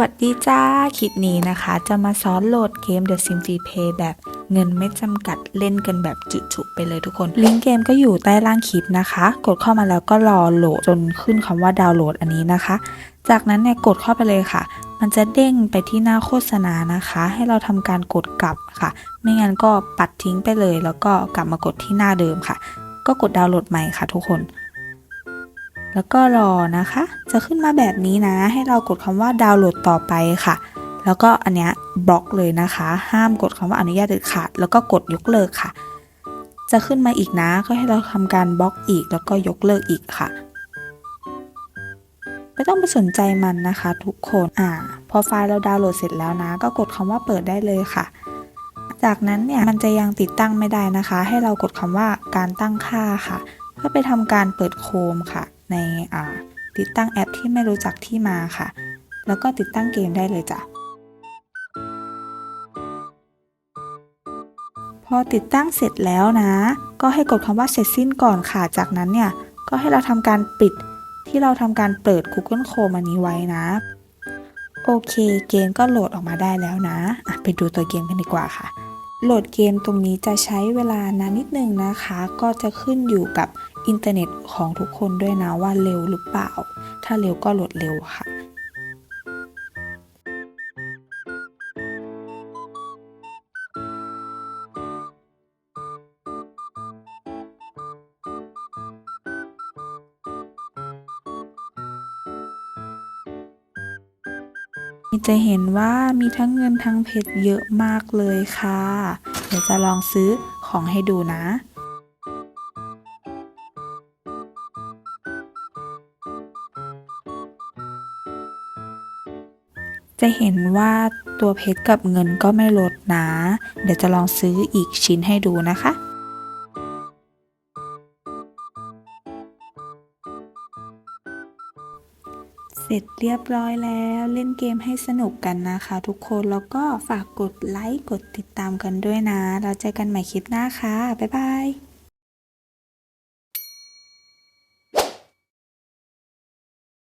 วัสดีจ้า คลิปนี้นะคะ จะมาสอนโหลดเกม The Sims Free Play แบบเงินไม่จำกัดเล่นกันแบบจุๆไปเลยทุกคน ลิงก์เกมก็อยู่ใต้ล่างคลิปนะคะ กดเข้ามาแล้วก็รอโหลดจนขึ้นคำว่าดาวน์โหลดอันนี้นะคะ จากนั้นเนี่ยกดเข้าไปเลยค่ะ มันจะเด้งไปที่หน้าโฆษณานะคะ ให้เราทำการกดกลับค่ะ ไม่งั้นก็ปัดทิ้งไปเลย แล้วก็กลับมากดที่หน้าเดิมค่ะ ก็กดดาวน์โหลดใหม่ค่ะ ทุกคน แล้วก็รอนะคะ จะขึ้นมาแบบนี้นะ ให้เรากดคำว่าดาวน์โหลดต่อไปค่ะ แล้วก็อันเนี้ยบล็อกเลยนะคะ ห้ามกดคำว่าอนุญาตเด็ดขาด แล้วก็กดยกเลิกค่ะ จะขึ้นมาอีกนะ ก็ให้เราทำการบล็อกอีก แล้วก็ยกเลิกอีกค่ะไม่ต้องไปสนใจมันนะคะ ทุกคน อ่า พอไฟล์เราดาวน์โหลดเสร็จแล้วนะ ก็กดคำว่าเปิดได้เลยค่ะ จากนั้นเนี่ยมันจะยังติดตั้งไม่ได้นะคะ ให้เรากดคำว่าการตั้งค่าค่ะ เพื่อไปทำการเปิดโคมค่ะ ในติดตั้งแอปที่ไม่รู้จักที่มาค่ะ แล้วก็ติดตั้งเกมได้เลยจ้ะพอติดตั้งเสร็จแล้วนะ ก็ให้กดคำว่าเสร็จสิ้นก่อนค่ะ จากนั้นเนี่ยก็ให้เราทำการปิดที่เราทำการเปิด Google Chrome อันนี้ไว้นะ โอเคเกมก็โหลดออกมาได้แล้วนะะไปดูตัวเกมกันดีกว่าค่ะ โหลดเกมตรงนี้จะใช้เวลานานนิดนึงนะคะ ก็จะขึ้นอยู่กับ อินเทอร์เน็ตของทุกคนด้วยนะว่าเร็วหรือเปล่า ถ้าเร็วก็โหลดเร็วค่ะจะเห็นว่ามีทั้งเงินทั้งเพชรเยอะมากเลยค่ะ เดี๋ยวจะลองซื้อของให้ดูนะ จะเห็นว่าตัวเพชรกับเงินก็ไม่ลดนะ เดี๋ยวจะลองซื้ออีกชิ้นให้ดูนะคะเสร็จเรียบร้อยแล้วเล่นเกมให้สนุกกันนะคะ ทุกคนแล้วก็ฝากกดไลค์กดติดตามกันด้วยนะ เราเจอกันใหม่คลิปหน้าค่ะ บ๊ายบาย